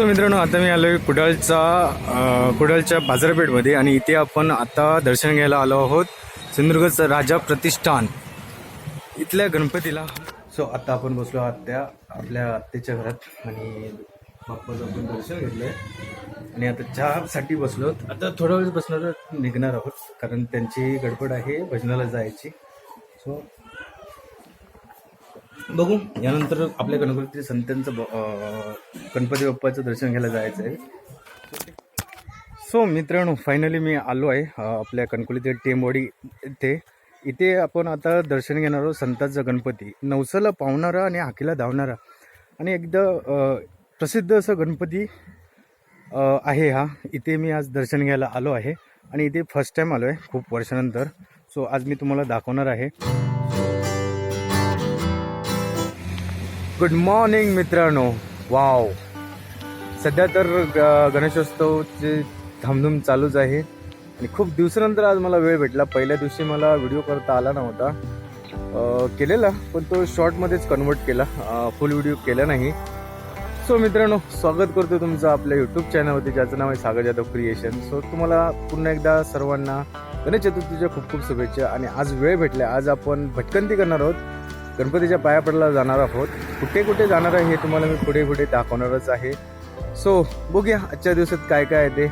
So मित्रांनो आता मी आलो कुडाळचा अं, कुडाळच्या बाजारपेठमध्ये आणि इथे आपण आता दर्शन घ्यायला आलो आहोत. सिंधुदुर्गचं राजा प्रतिष्ठान. इथल्या गणपतीला. सो आता आपण बसलो आहोत त्या आपल्या आत्याच्या घरात आणि बाप्पाचं आपण दर्शन घेतलं आहे आणि आता चहासाठी बसलो आता थोडा वेळ बसणार निघणार आहोत कारण त्यांची गडबड आहे भजनाला जायची. सो बघू. यानंतर आपल्या गणपती संतांचं ब- गणपती बाप्पाचं दर्शन घ्यायला जायचं आहे. सो मित्रांनो फायनली मी आलो आहे आपल्या कणकोलीतील टेमवाडी इथे. इथे आपण आता दर्शन घेणार आहोत संतांचा गणपती. नवसाला पावणारा आणि हाकीला धावणारा. आणि एकदा प्रसिद्ध असं गणपती आहे हा. इथे मी आज दर्शन घ्यायला आलो आहे. आणि इथे फर्स्ट टाईम आलो आहे खूप वर्षानंतर. सो आज मी तुम्हाला दाखवणार आहे. गुड मॉर्निंग मित्रांनो. वाव सध्या तर ग- गणेशोत्सवची धामधूम चालूच आहे. आणि खूप दिवसानंतर आज मला वेळ भेटला. पहिल्या दिवशी मला व्हिडिओ करता आला नव्हता. केलेला पण तो शॉर्टमध्येच कन्वर्ट केला. फुल व्हिडिओ केला नाही. सो मित्रांनो स्वागत करतो तुमचं आपल्या यूट्यूब चॅनलवरती ज्याचं नाव आहे सागर जाधव क्रिएशन सो तुम्हाला पुन्हा एकदा सर्वांना गणेश चतुर्थीच्या खूप खूप शुभेच्छा. आणि आज वेळ भेटला आज आपण भटकंती करणार आहोत. गणपतीच्या पाया पडला जाणार आहोत. कुठे कुठे जाणार आहे हे तुम्हाला मी पुढे पुढे दाखवणारच आहे. सो बघूया आजच्या दिवसात काय काय आहे ते.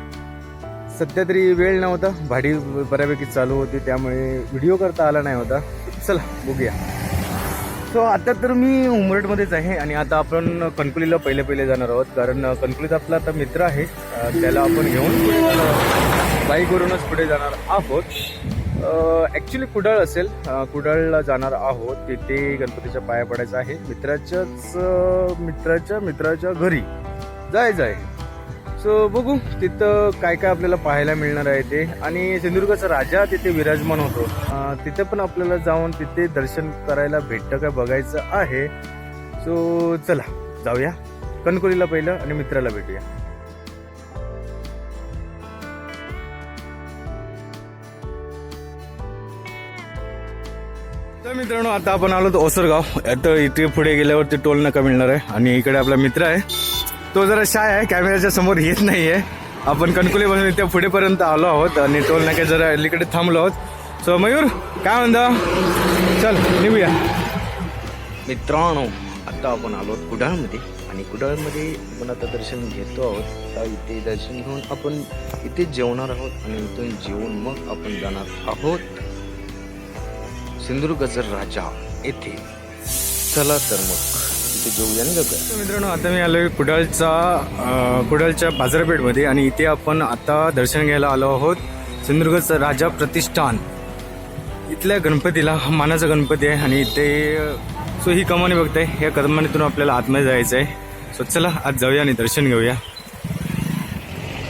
सध्या तरी वेळ नव्हता. भाडी बऱ्यापैकी चालू होती त्यामुळे व्हिडिओ करता आला नाही होता. चला बघूया. सो आता तर मी उमरटमध्येच आहे आणि आता आपण कणकुलीला पहिले पहिले जाणार आहोत. कारण कणकुलीत आपला आता मित्र आहे. त्याला आपण घेऊन पुढे बाईकवरूनच पुढे जाणार आहोत. ॲक्च्युली कुडाळ असेल. कुडाळला जाणार आहोत. तिथे गणपतीच्या पाया पडायचं आहे. मित्राच्याच मित्राच्या मित्राच्या घरी. जायचं आहे सो बघू तिथं काय काय आपल्याला पाहायला मिळणार आहे ते. आणि सिंधुदुर्गाचा राजा तिथे विराजमान होतो. तिथे पण आपल्याला जाऊन तिथे दर्शन करायला भेटतं काय बघायचं आहे. सो चला जाऊया. कणकोलीला पहिलं आणि मित्राला भेटूया. तर मित्रांनो आता आपण आलो तो ओसरगाव. आता इथे पुढे गेल्यावरती टोल नका मिळणार आहे. आणि इकडे आपला मित्र आहे. तो जरा शाय आहे कॅमेऱ्याच्या समोर येत नाही आहे आपण कणकुली बनवून इथे पुढेपर्यंत आलो आहोत आणि टोल नाक्या जरा अलीकडे थांबलो आहोत. सो मयूर काय म्हणता? चल निघूया. मित्रांनो आता आपण आलो आहोत कुडाळमध्ये. आणि कुडाळमध्ये आपण आता दर्शन घेतो आहोत. आता इथे दर्शन घेऊन आपण इथे जेवणार आहोत. आणि इथून जेवून मग आपण जाणार आहोत. सिंधुदुर्गचा राजा येथे. चला तर मग. तिथे जेवूया जाऊया मित्रांनो आता मी आलोय कुडाळचा कुडाळच्या बाजारपेठमध्ये आणि इथे आपण आता दर्शन घ्यायला आलो आहोत. सिंधुदुर्गचं राजा प्रतिष्ठान. इथल्या गणपतीला मानाचा गणपती आहे आणि इथे सो ही कमानी बघताय या कमानीतून आपल्याला आतमध्ये जायचं आहे सो चला आज जाऊया आणि दर्शन घेऊया.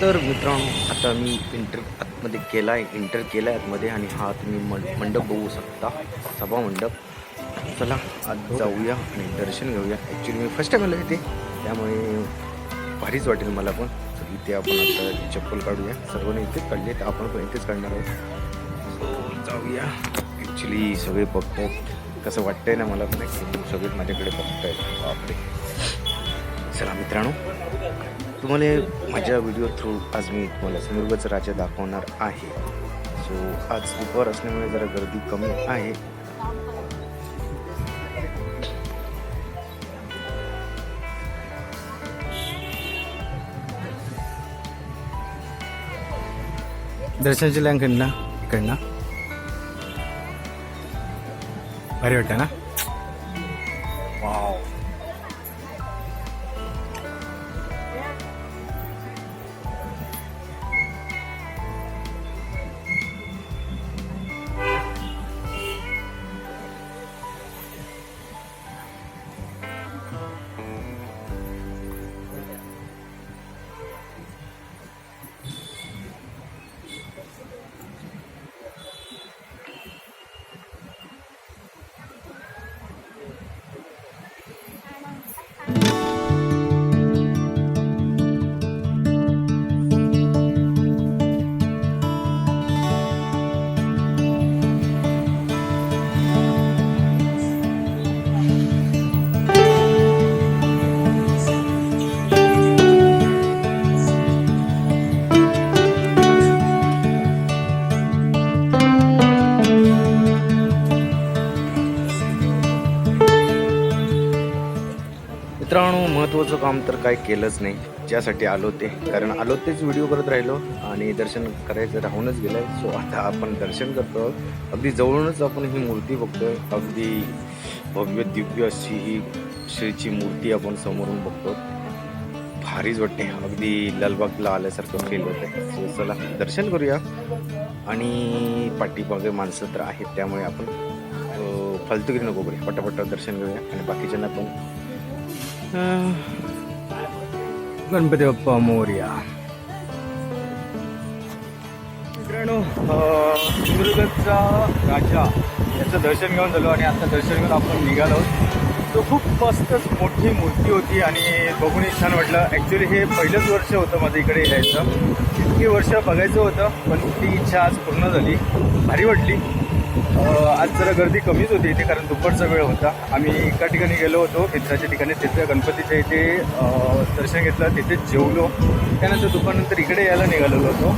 तर मित्रांनो आता मी इंटर आतमध्ये केला आहे इंटर केला आहे आतमध्ये आणि हा तुम्ही मंड मंडप बघू शकता. सभा मंडप. चला आज जाऊया आणि दर्शन घेऊया. ॲक्च्युली मी फर्स्ट टाईम आलो इथे त्यामुळे भारीच वाटेल मला पण. तर इथे आपण आता चप्पल काढूया. सर्वांनी इथेच काढले तर आपण पण इथेच काढणार आहोत. जाऊया. ॲक्च्युली सगळे बघतायत. कसं वाटतंय ना मला पण. सगळे माझ्याकडे बघतायत. बापरे. चला मित्रांनो. तुम्हाला माझ्या व्हिडिओ थ्रू आज मी तुम्हाला सिंधुदुर्गचं राज्य दाखवणार आहे. सो आज दुपार असल्यामुळे जरा गर्दी कमी आहे. दर्शनाची लाईन इकडनं इकडनं. भारी वाटतं ना? महत्त्वाचं काम तर काय केलंच नाही ज्यासाठी आलो ते. कारण आलो तेच व्हिडिओ करत राहिलो आणि दर्शन करायचं राहूनच गेलं आहे सो आता आपण दर्शन करतो. अगदी जवळूनच आपण ही मूर्ती बघतोय. अगदी भव्य दिव्य अशी ही श्रीची मूर्ती आपण समोरून बघतो. भारीच वाटते. अगदी लालबागला आल्यासारखं फील होत आहे सो चला दर्शन करूया. आणि पाठीमागे माणसं तर आहेत त्यामुळे आपण अं, फालतुगिरी नको करूया पटापट दर्शन घेऊया. आणि बाकीच्यांना पण गणपती बाप्पा मोर्या. मित्रांनो सिंधुदुर्गचा राजा याचं दर्शन घेऊन झालो आणि आता दर्शन घेऊन आपण निघालो. तो खूप मस्तच मोठी मूर्ती होती आणि बघूनही छान वाटलं. ॲक्च्युली हे पहिलंच वर्ष होतं माझं इकडे यायचं. इतकी वर्ष बघायचं होतं पण ती इच्छा आज पूर्ण झाली. भारी वाटली. आज जरा गर्दी कमीच होती इथे कारण दुपारचा वेळ होता. आम्ही एका ठिकाणी गेलो होतो मित्राच्या ठिकाणी तिथे गणपतीच्या इथे दर्शन घेतलं तिथे जेवलो. त्यानंतर दुपारनंतर इकडे यायला निघालेलो होतो.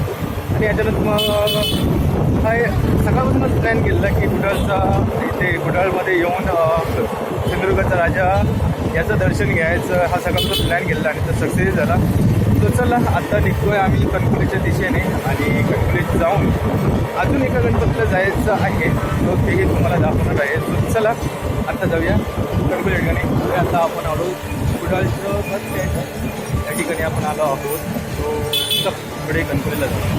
आणि याच्यानंतर मग काय सकाळपासूनच प्लॅन केलेला की कुडाळचा इथे कुडाळमध्ये येऊन सिंधुदुर्गाचा राजा याचं दर्शन घ्यायचं हा सगळा प्लॅन केलेला आणि तो सक्सेस झाला. तो चला आता निघतोय आम्ही कणकुलीच्या दिशेने आणि कणकुलीत जाऊन अजून एका गणपतीला जायचं आहे. तो तेही तुम्हाला दाखवणार आहे. so चला आता जाऊया. कणकुली ठिकाणी. आता आपण आलो कुडाळचं बस त्या ठिकाणी आपण आलो आहोत. तो चल पुढे कणकुलीला जाऊ.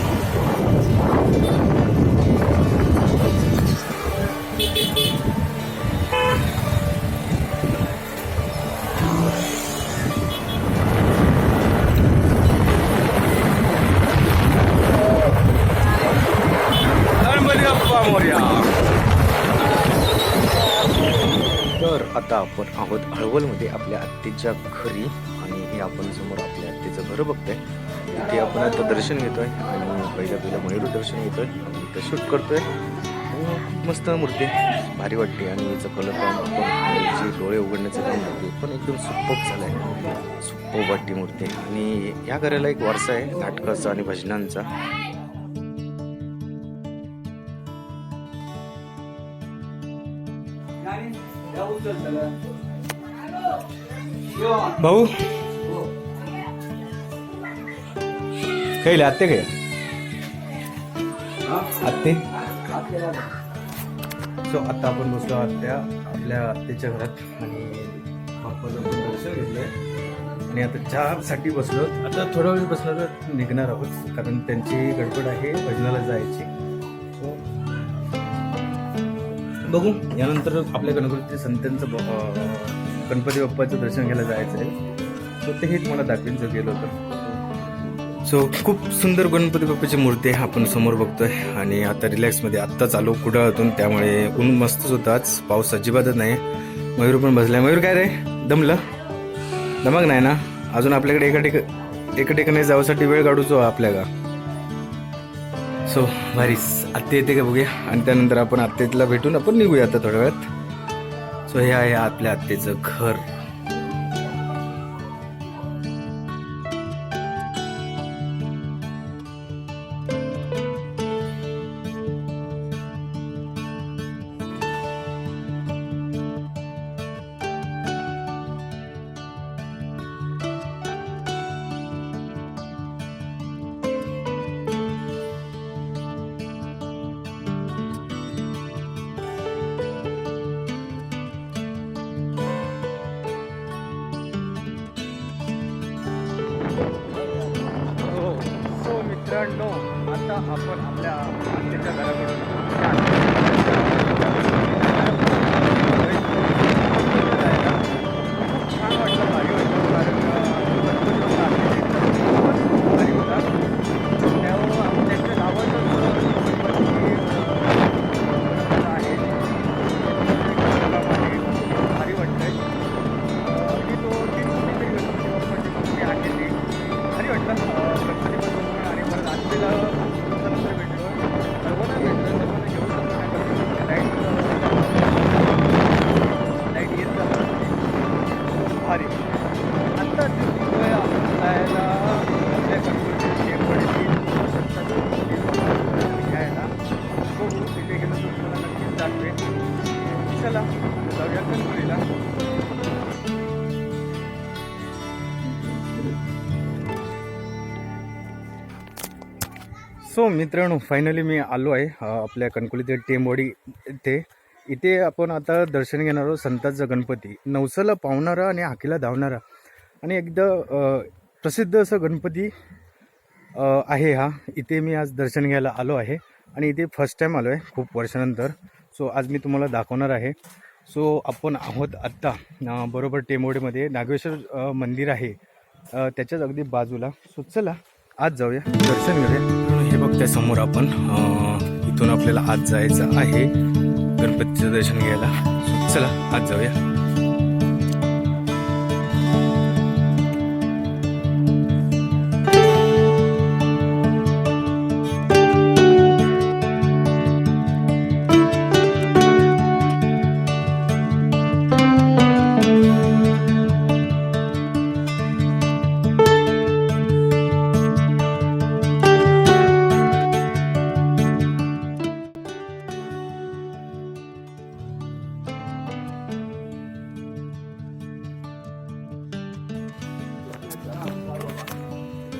आता आपण आहोत हळवलमध्ये आपल्या आत्तेच्या घरी आणि हे आपण समोर आपल्या आत्तेचं घर बघतोय. इथे आपण आता दर्शन घेतोय आणि पहिल्या पहिल्या मयूर दर्शन घेतोय. आणि इथं शूट करतोय. मस्त मूर्ती भारी वाटते आणि याचं कलर काम जे डोळे उघडण्याचं काम आहे पण एकदम सुप्पक झालं आहे सुप्प वाटते मूर्ती. आणि या घराला एक वारसा आहे. नाटकाचा आणि भजनांचा. भाऊ? काही आत्ते काय आत्ते? सो आता आपण बसलो आत्या आपल्या आत्तेच्या घरात आणि बाप्पाचं दर्शन घेतलंय. आणि आता चहासाठी बसलो आता थोडा वेळ बसणार निघणार आहोत कारण त्यांची गडबड आहे भजनाला जायची. बघू. यानंतर आपल्या गणपती संतांचं गणपती बाप्पाचं दर्शन घ्यायला जायचं आहे. सो हेच तुम्हाला दाखवीन जो गेलो तर सो खूप सुंदर गणपती बाप्पाची मूर्ती आहे आपण समोर बघतोय. आणि आता रिलॅक्समध्ये आत्ता चालू कुडाळातून त्यामुळे ऊन मस्तच होतं आज. पाऊस अजिबातच नाही. मयूर पण बसलाय. मयूर काय रे? दमलं? दमक नाही ना? अजून आपल्याकडे एका ठिका एका ठिकाणी जाऊसाठी वेळ काढूचो आपल्या का सो भारीच आत्ते येते का बघूया? आणि त्यानंतर आपण आत्तेला भेटून आपण निघूया आता थोड्या वेळात. सो हे आहे आपल्या आत्तेचं घर. आत्तेच्या घराकडून सो मित्रांनो फायनली मी आलो आहे आपल्या कणकुलीतील टेमवाडी इथे. इथे आपण आता दर्शन घेणार आहोत संताचा गणपती. नवसाला पावणारा आणि हाकीला धावणारा. आणि एकदा प्रसिद्ध असं गणपती आहे हा. इथे मी आज दर्शन घ्यायला आलो आहे. आणि इथे फर्स्ट टाईम आलो आहे खूप वर्षानंतर. सो आज मी तुम्हाला दाखवणार आहे. सो आपण आहोत आत्ता बरोबर टेमोडेमध्ये. नागेश्वर मंदिर आहे. त्याच्याच अगदी बाजूला. सो चला आज जाऊया. दर्शन घेऊया. हे बघ समोर आपण इथून आपल्याला आज जायचं आहे. गणपतीचं दर्शन घ्यायला. चला आज जाऊया.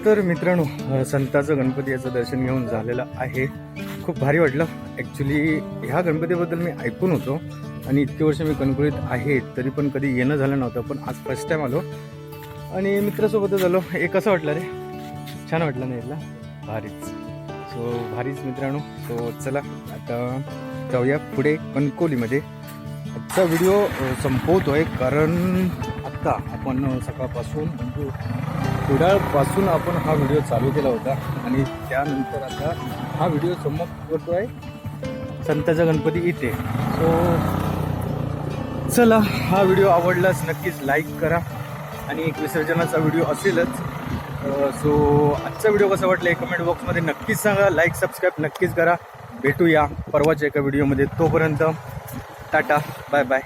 तर मित्रांनो संताचं गणपती याचं दर्शन घेऊन झालेलं आहे. खूप भारी वाटलं. ॲक्च्युली ह्या गणपतीबद्दल मी ऐकून होतो आणि इतके वर्ष मी कणकुळीत आहे तरी पण कधी येणं झालं नव्हतं पण आज फर्स्ट टाईम आलो. आणि मित्रासोबतच आलो हे कसं वाटलं रे? छान वाटलं ना याला भारीच. सो भारीच मित्रांनो. सो चला आता जाऊया पुढे कणकोलीमध्ये. आजचा व्हिडिओ संपवतो आहे कारण आत्ता आपण सकाळपासून म्हणजे कुडाळपासून आपण हा व्हिडिओ चालू केला होता आणि त्यानंतर आता हा व्हिडिओ समोर आहे संताचा गणपती इथे. सो चला हा व्हिडिओ आवडलाच नक्कीच लाईक करा आणि एक विसर्जनाचा व्हिडिओ असेलच. सो आजचा व्हिडिओ कसा वाटला हे कमेंट बॉक्समध्ये नक्कीच सांगा. लाईक सबस्क्राईब नक्कीच करा. भेटूया परवाच्या एका व्हिडिओमध्ये तोपर्यंत टाटा बाय बाय